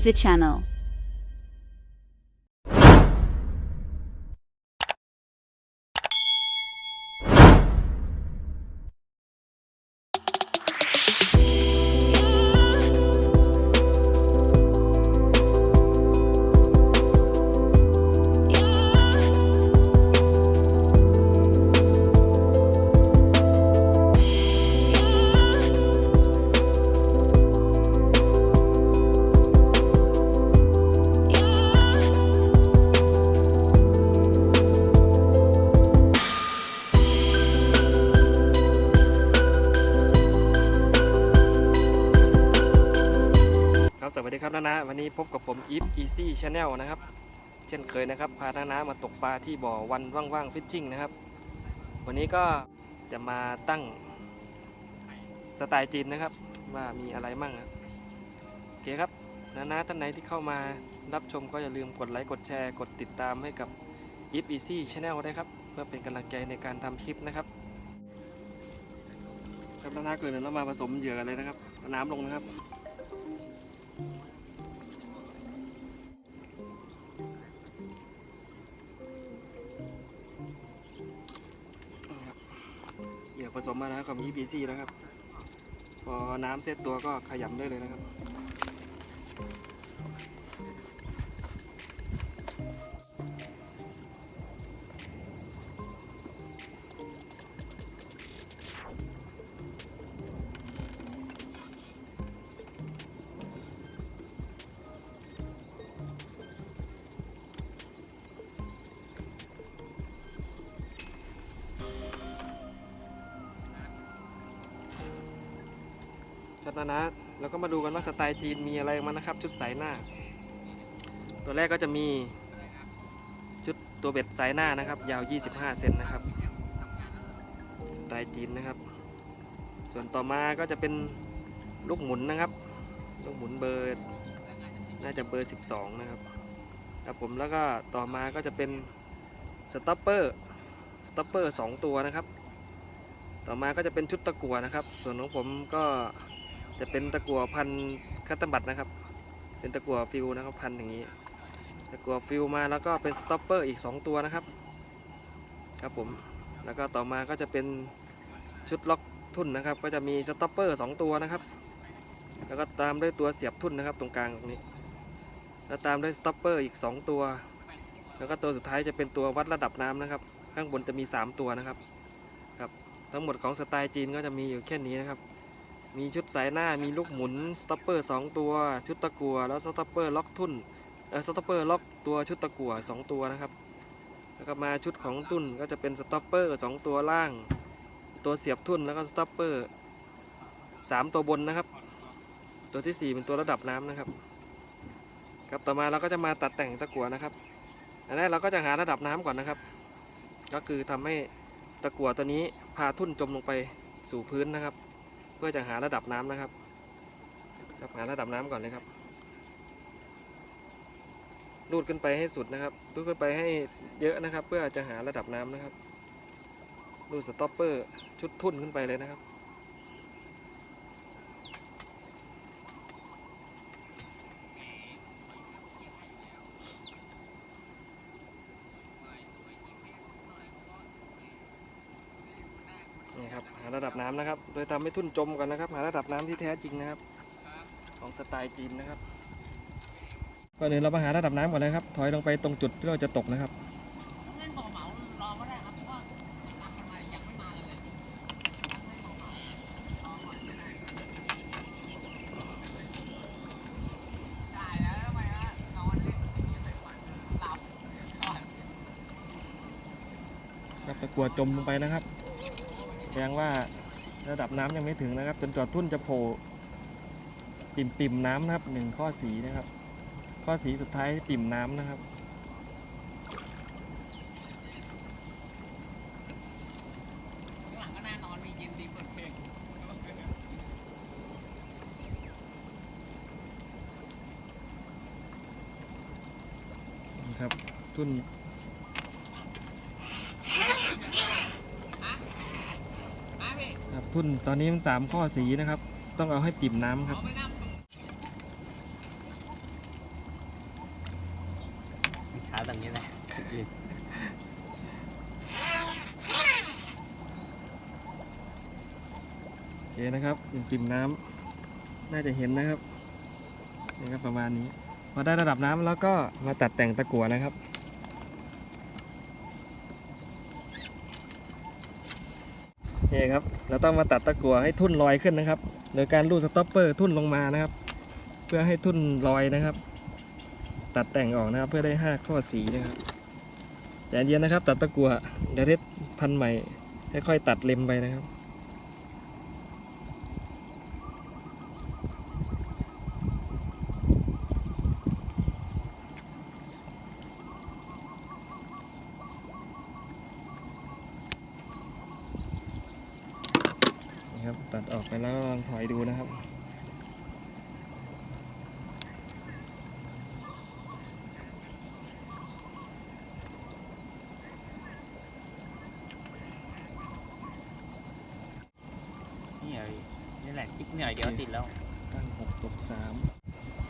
is the channel. นานาวันนี้พบกับผม If Easy Channel นะครับ เช่นเคยนะครับ พานานามาตกปลาที่บ่อวันว่างๆฟิชชิ่งนะครับ วันนี้ก็จะมาตั้งสไตล์จีนนะครับ ว่ามีอะไรมั่งครับโอเคครับนานาท่านไหนที่เข้ามารับชมก็อย่าลืมกดไลค์กดแชร์กดติดตามให้กับ If Easy Channel ได้ครับ เพื่อเป็นกำลังใจในการทำคลิปนะครับครับนานาเกิดเรามาผสมเหยื่อกันเลยนะครับ น้ำลงนะครับ ผสมมาแล้วกับ EPC แล้วครับ พอน้ำเซตตัวก็ขยำได้เลยนะครับ ครับนะนะ แล้วก็มาดูกันว่าสไตล์จีนมีอะไรมานะครับ ชุดสายหน้า ตัวแรกก็จะมีชุดตัวเบ็ดสายหน้านะครับ ยาว 25 เซนนะครับ สไตล์จีนนะครับ ส่วนต่อมาก็จะเป็นลูกหมุนนะครับ ลูกหมุนเบอร์น่าจะเบอร์ 12 นะครับครับผมแล้วก็ต่อมาก็จะเป็นสต็อปเปอร์สต็อปเปอร์2ตัวนะครับ ต่อมาก็จะเป็นชุดตะกั่วนะครับ ส่วนของผมก็ จะเป็นตะกั่วพันคัตตบัตนะครับ เป็นตะกั่วฟิวนะครับพันอย่างนี้ ตะกั่วฟิวมาแล้วก็เป็นสต็อปเปอร์อีก 2 ตัวนะครับ ครับผม แล้วก็ต่อมาก็จะเป็นชุดล็อกทุ่นนะครับ ก็จะมีสต็อปเปอร์2ตัวนะครับ แล้วก็ตามด้วยตัวเสียบทุ่นนะครับ ตรงกลางตรงนี้ แล้วตามด้วยสต็อปเปอร์อีก 2 ตัว แล้วก็ตัวสุดท้ายจะเป็นตัววัดระดับน้ำนะครับ ข้างบนจะมี 3 ตัวนะครับ ครับ ทั้งหมดของสไตล์จีนก็จะมีอยู่แค่นี้นะครับ มีชุดสายหน้ามีลูกหมุนสต็อปเปอร์2ตัว ชุดตะกัวแล้วสต็อปเปอร์ล็อกทุ่นเออสต็อปเปอร์ล็อกตัวชุดตะกัว2 ตัวนะครับ แล้วก็มาชุดของตุ้นก็จะเป็นสต็อปเปอร์2ตัวล่าง ตัวเสียบทุ่นแล้วก็สต็อปเปอร์3ตัวบนนะครับ ตัวที่ 4 เป็นตัวระดับน้ำนะครับ ครับต่อมาเราก็จะมาตัดแต่งตะกัวนะครับ อันแรกเราก็จะหาระดับน้ำก่อนนะครับ ก็คือทำให้ตะกัวตัวนี้พาทุ่นจมลงไปสู่พื้นนะครับ เพื่อจะหาระดับน้ำนะครับครับหาระดับน้ำก่อนเลยครับรูดขึ้นไปให้สุดนะครับรูดขึ้นไปให้เยอะนะครับ เพื่อจะหาระดับน้ำนะครับรูดสต็อปเปอร์ชุดทุ่นขึ้นไปเลยนะครับ นี่ครับหาระดับน้ำนะครับ โดย ทำให้ทุ่นจมก่อนนะครับ หาระดับน้ำที่แท้จริงนะครับ ของสไตล์จีนนะครับก่อนอื่นเรามาหาระดับน้ำก่อนเลยครับ ถอยลงไปตรงจุดที่เราจะตกนะครับครับตะกัวจมลงไปนะครับแสดงว่า ระดับน้ำยังไม่ถึงนะครับ จนกว่าทุ่นจะโผล่ปิ่มปิ่มๆน้ำนะครับหนึ่งข้อสีนะครับ ข้อสีสุดท้ายปิ่มน้ำนะครับข้างหลังก็น่านอนมีเกมดีเปิดเพลงนะครับทุ่น ครับทุ่นตอนนี้มันสามข้อสีนะครับ ต้องเอาให้ปิ่มน้ำครับ ช้าตรงนี้แหลยโอเคนะครับยังปิ่มน้ำน่าจะเห็นนะครับนี่ครัประมาณนี้ พอได้ระดับน้ำแล้วก็มาตัดแต่งตะกั่วนะครับ นี่ครับ เราต้องมาตัดตะกั่วให้ทุ่นลอยขึ้นนะครับ โดยการลูดสต็อปเปอร์ทุ่นลงมานะครับ เพื่อให้ทุ่นลอยนะครับ ตัดแต่งออกนะครับเพื่อได้5ข้อสีนะครับแต่เย็นนะครับ ตัดตะกั่วเดเด็ดพันใหม่ค่อยๆตัดเล็มไปนะครับ นี่ครับตัดออกไปแล้วลองถอยดูนะครับ นี่ไงนี่แหละจิ๊กเหนื่อยเดียวติดแล้ว ตั้งหกตกสาม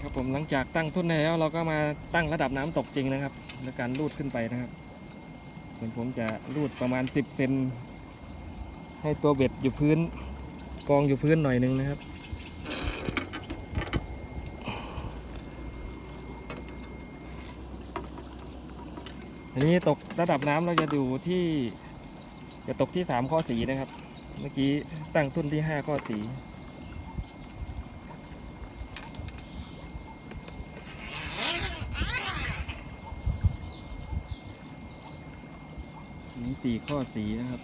ครับผมหลังจากตั้งทุ่นได้แล้ว เราก็มาตั้งระดับน้ำตกจริงนะครับในการลูดขึ้นไปนะครับ ส่วนผมจะลูดประมาณ 10 เซนให้ตัวเบ็ดอยู่พื้น กองอยู่พื้นหน่อยหนึงนะครับอันนี้ตกระดับน้ำเราจะอยู่ที่จะตกที่3ข้อสีนะครับ เมื่อกี้ตั้งทุนที่5ข้อสีนี้สี่ข้อสีนะครับ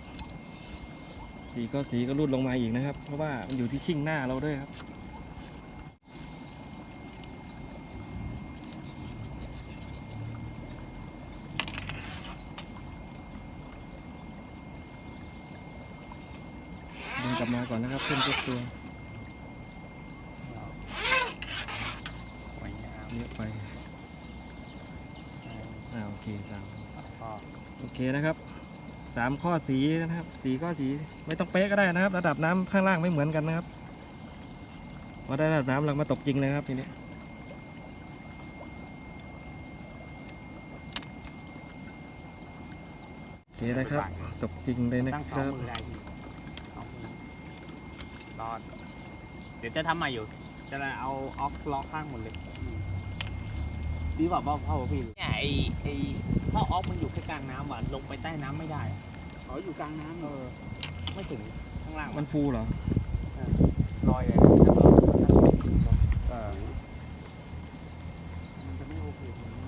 สี่ข้อสีก็รูดลงมาอีกนะครับ เพราะว่ามันอยู่ที่ชิ่งหน้าเราด้วยครับ ดึงกลับมาก่อนนะครับ เพื่อนทุกตัวสวยามเยอะไปอ่าโอเคสามโอเคนะครับสามข้อสีนะครับสีข้อสีไม่ต้องเป๊ะก็ได้นะครับ ระดับน้ำข้างล่างไม่เหมือนกันนะครับพอได้ระดับน้ำเรามาตกจริงเลยครับทีนี้โอเคนะครับตกจริงเลยนะครับ มือได้พี่สองมือ รอดเดี๋ยวจะทำใหม่อยู่ จะเอาออฟล็อกข้างหมดเลยดีกว่าพ่อพ่อพี่เนี่ยไอไอพ่อออฟมันอยู่แค่กลางน้ำอะลงไปใต้น้ำไม่ได้เขาอยู่กลางน้ำเออ ไม่ถึงข้างล่างมันฟูเหรอ ลอยเลยถ้าเราเออมันจะไม่โอเคตรงนี้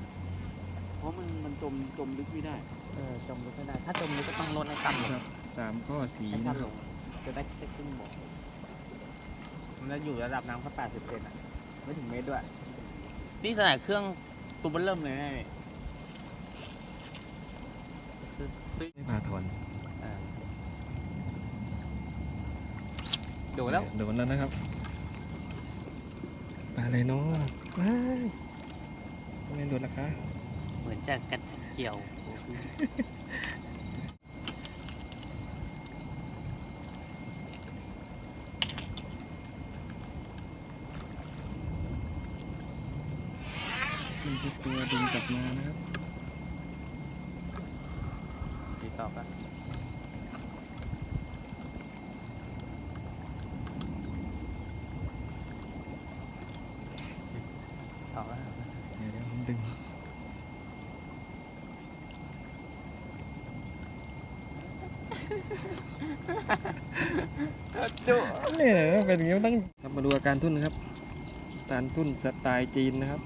เพราะมันมันจมจมลึกไม่ได้ เออจมลึกไม่ได้ ถ้าจมลึกก็ต้องลดให้ต่ำลงครับสามข้อสีให้นะคต่ำลรับงจะได้แค่ครึ่งบก มันจะอยู่ระดับน้ำแค่แปดสิบเซนอะ ไม่ถึงเมตรด้วย นี่ขนาดเครื่องตัวเบนเริ่มเลยนะเนี่ยซื้อซื้อไม่พาถอนอ่าโดดแล้ว โดนแล้วนะครับปลาอะไรเนาะว้ายทำไมโดนล่ะคะ เหมือนจะกัดเกี่ยว ขึ้นสักตัวดึงกลับมานะครับดีต่อกันต่อแล้วเดี๋ยวเดี๋ยวผมดึงจุนี่แหละเป็นอย่างนี้มันต้องครับมาดูอาการทุ่นนะครับการทุ่นสไตล์จีนนะครับ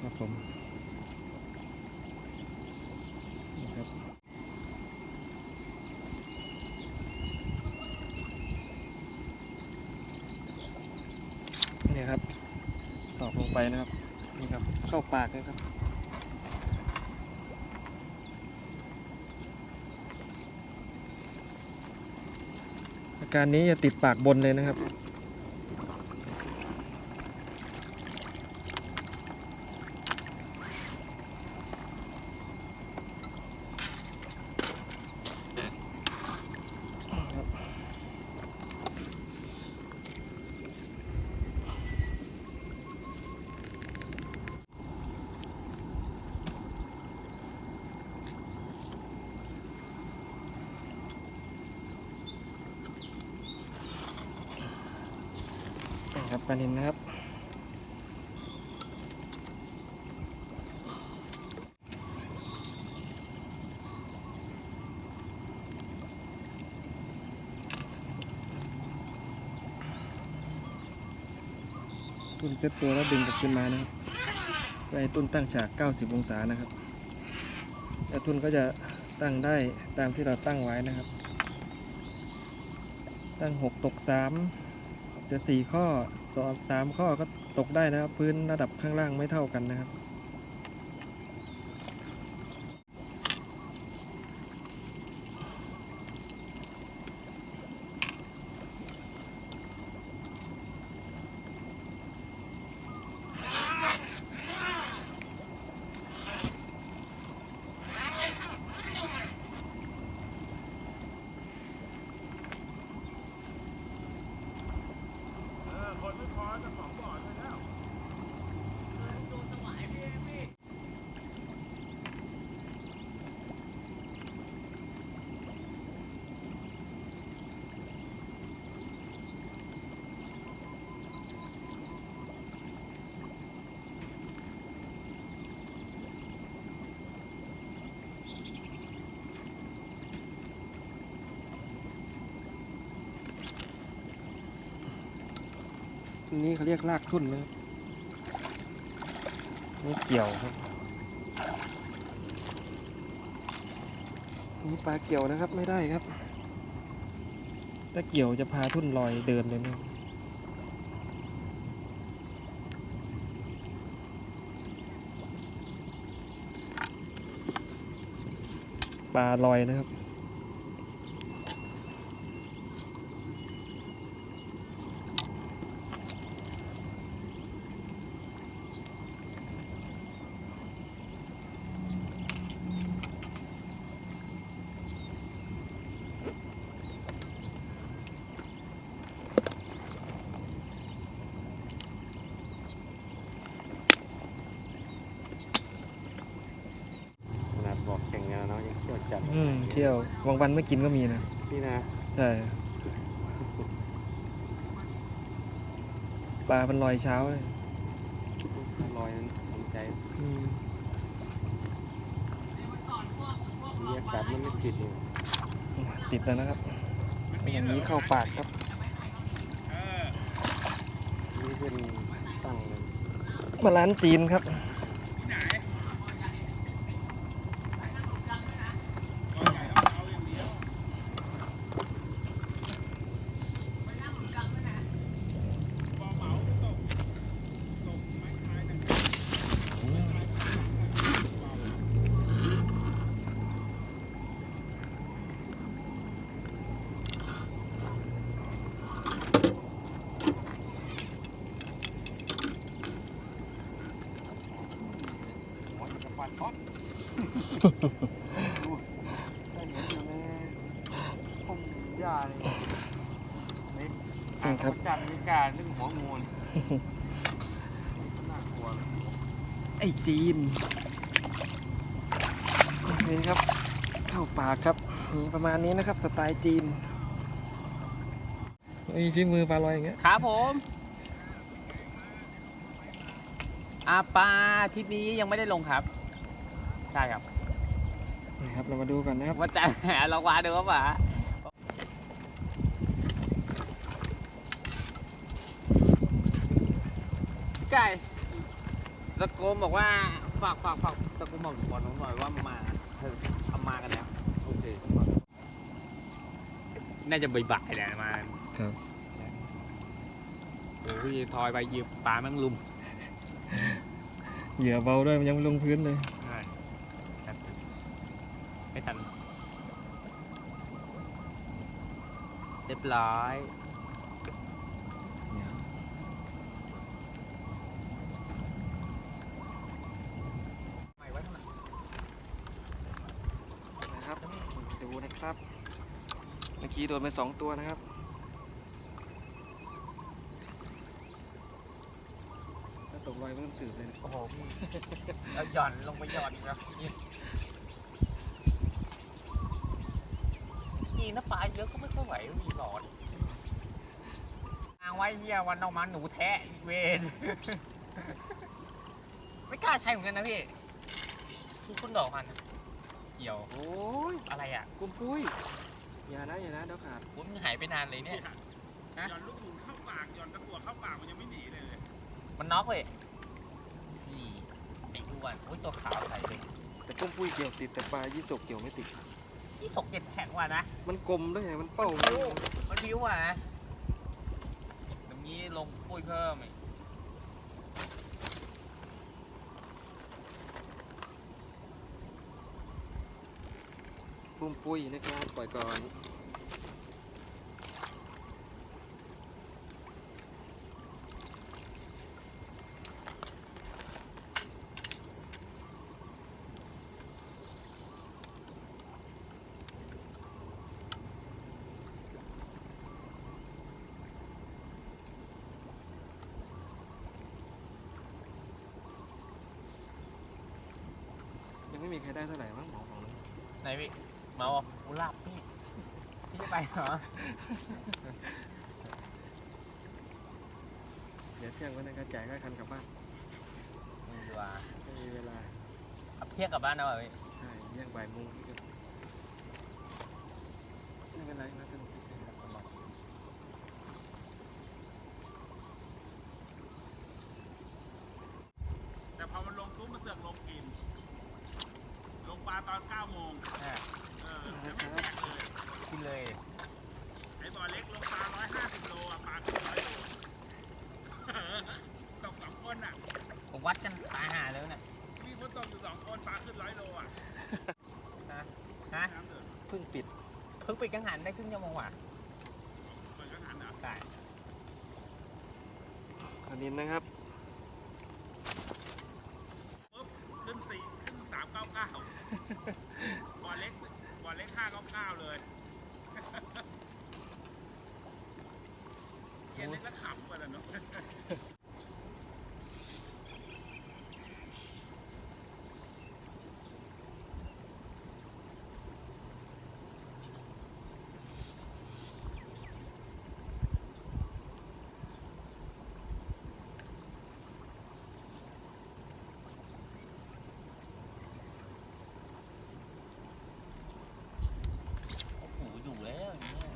ครับผมนี่ครับ นี่ครับตอกลง ไปนะครับนี่ครับเข้าปากเลยครับอาการนี้จะติดปากบนเลยนะครับ โอเค ครับปลานินนะครับ ตุนเซตตัวแล้วดึงกลับขึ้นมานะครับไปต้นตั้งฉาก 90 องศานะครับแล้วตุนก็จะตั้งได้ตามที่เราตั้งไว้นะครับ ตั้ง 6 ตก 3 จะ 4 ข้อสองสามข้อก็ตกได้นะครับ พื้นระดับข้างล่างไม่เท่ากันนะครับ นี่เขาเรียกลากทุ่นนะนี่เกี่ยวครับนี่ปลาเกี่ยวนะครับไม่ได้ครับ ถ้าเกี่ยวจะพาทุ่นลอยเดินเลยนะปลาลอยนะครับ ขนาดบอกแข่งงานเนาะยังเที่ยวจัด อืมเที่ยวบางวันไม่กินก็มีนะนี่นะใช่ปลาเป็นลอยเช้าเลยลอยนั้นทำใจอืมมีอากาศมันไม่ติดเลยติดแล้วนะครับอย่างนี้เข้าปากครับนี่เป็นตั้งเลยมาร้านจีนครับ ได้เห็นอยู่ในพุ่มหญ้าเลยนอืมครับจันมีกาเรื่งหัวงูนน่ากลัวไอ้จีนโอเคครับเข้าปากครับมีประมาณนี้นะครับสไตล์จีนมีฝีมือปลาลอยอย่างเงี้ยครับผมอาปลาทิศนี้ยังไม่ได้ลงครับ ใช่ครับ นะครับเรามาดูกันนะครับว่าจะหาเราว่าดูว่าป่าไก่ตะโกนบอกว่าฝากฝากฝากตะโกนบอกบอลน้องหน่อยว่ามาเธอทำมากันแล้วโอเคน่าจะบ่ายๆแหละมาครับโอ้ยทอยไปยืมปลาแมั่งลุมเหยื่อเบาด้วยมันยังไม่ลงพื้นเลย ใช่ไม่ทันเรี ยบร้อย นะครับดูนะครับ เมื่อกี้โดนไปสองตัวนะครับ ถ้าตกลอยก็ต้องสืบเลยนะ โอ้โหพี่ เราหย่อนลงไปหย่อนครับนี่ นะปลาเยอะก็ไม่ค่อยไหวมีหลอดปลาางไว้เฮียวันออกมาหนูแทะอีกเวนไม่กล้าใช้เหมือนกันนะพี่ทุกคนดอกพันเกี่ยวโอ้ยอะไรอะกุมปุ้ยอย่านะอย่านะเดี๋ยวขาดคุณหายไปนานเลยเนี่ยหย่อนลูกหมุนเข้าปากหย่อนตะกั่วเข้าปากมันยังไม่หนีเลยมันน็อกเลยนี่ไอ้อ้วนโอ้ยตัวขาวใส่เลยแต่กุมปุ้ยเกี่ยวติดแต่ปลายี่สกเกี่ยวไม่ติด ที่สกเก็ดแข็งกว่านะ มันกลมด้วยไงมันเป้ามันพิ้วมันพิ้วอะนะตรงนี้ลงปุ้ยเพิ่มอีกกุมปุ้ยนะครับปล่อยก่อน ไม่มีใครได้เท่าไหร่มั้งหมอของนั้นไหนพี่เมาอะอุลับพี่พี่จะไปเหรอเดี๋ยวเที่ยงวันนั้นก็จ่ายค่าคันกลับบ้านมีดีกว่าไม่มีเวลาขับเที่ยงกลับบ้านเอาเหรอพี่ใช่เที่ยงบ่ายโมงไม่เป็นไรมาสนุกเฉยๆ แต่พอมันลงปุ๊บมันเสือกลงกิน ลงปลาตอน9โมง อะ เออแล้วไม่แตกเลย กินเลย ไอ้บ่อเล็กลงปลา150โลอะปลาขึ้นร้อยโลตกสองคนอะ ผมวัดกันตายหาเลยเนี่ย มีคนตกอยู่สองคนปลาขึ้นร้อยโลอะ ฮะ น้ำเดือด เพิ่งปิด เพิ่งปิ ดกังหันได้ครึ่งชั่วโมงว่ะเปิดกระหันอะได้อันนี้นะครับปุ๊บขึ้นสี่ขึ้นสามเก้าเก้าบ่อเล็กบ่อเล็กห้าเก้าเก้าเลยเกียนเล็กก็ขำกว่าแล้วเนาะ โอ้โหอยู่แล้วอย่างเงี้ย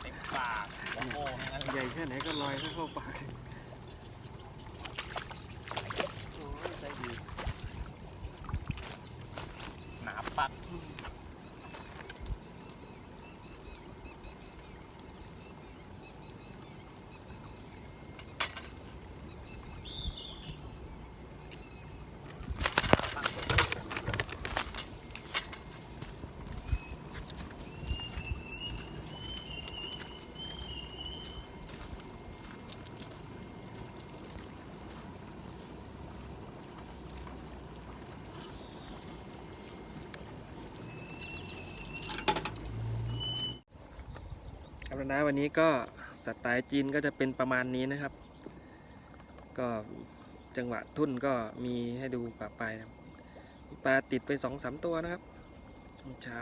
เต็มปากโอ้โหทั้งนั้น ใหญ่ แค่ไหนก็ลอยเข้าปาก นะวันนี้ก็สไตล์จีนก็จะเป็นประมาณนี้นะครับ ก็จังหวะทุ่นก็มีให้ดูปลายนะครับปลาติดไปสองสามตัวนะครับช่วงเช้า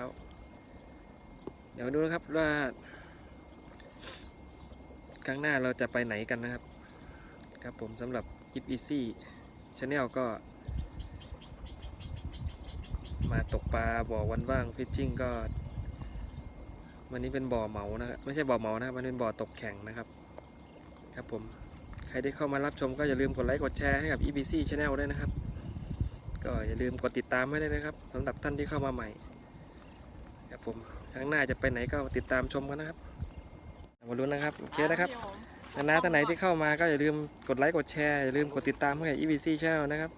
เดี๋ยวดูนะครับว่าครั้งหน้าเราจะไปไหนกันนะครับ ครับผมสำหรับ i p e c Channel ก็ มาตกปลาบ่อวันว่างฟิชชิ่งก็ วันนี้เป็นบ่อเหมานะครับไม่ใช่บ่อเหมานะครับมันเป็นบ่อตกแข่งนะครับ ครับผมใครได้เข้ามารับชมก็อย่าลืมกดไลค์กดแชร์ให้กับ EBC Channel ด้วยนะครับ ก็อย่าลืมกดติดตามไว้ด้วยนะครับสำหรับท่านที่เข้ามาใหม่ครับผมครั้งหน้าจะไปไหนก็ติดตามชมกันนะครับมาลุ้นนะครับโอเคนะครับนานาท่านไหนที่เข้ามาก็อย่าลืมกดไลค์กดแชร์อย่าลืมกดติดตามให้กับ EBC Channel นะครับ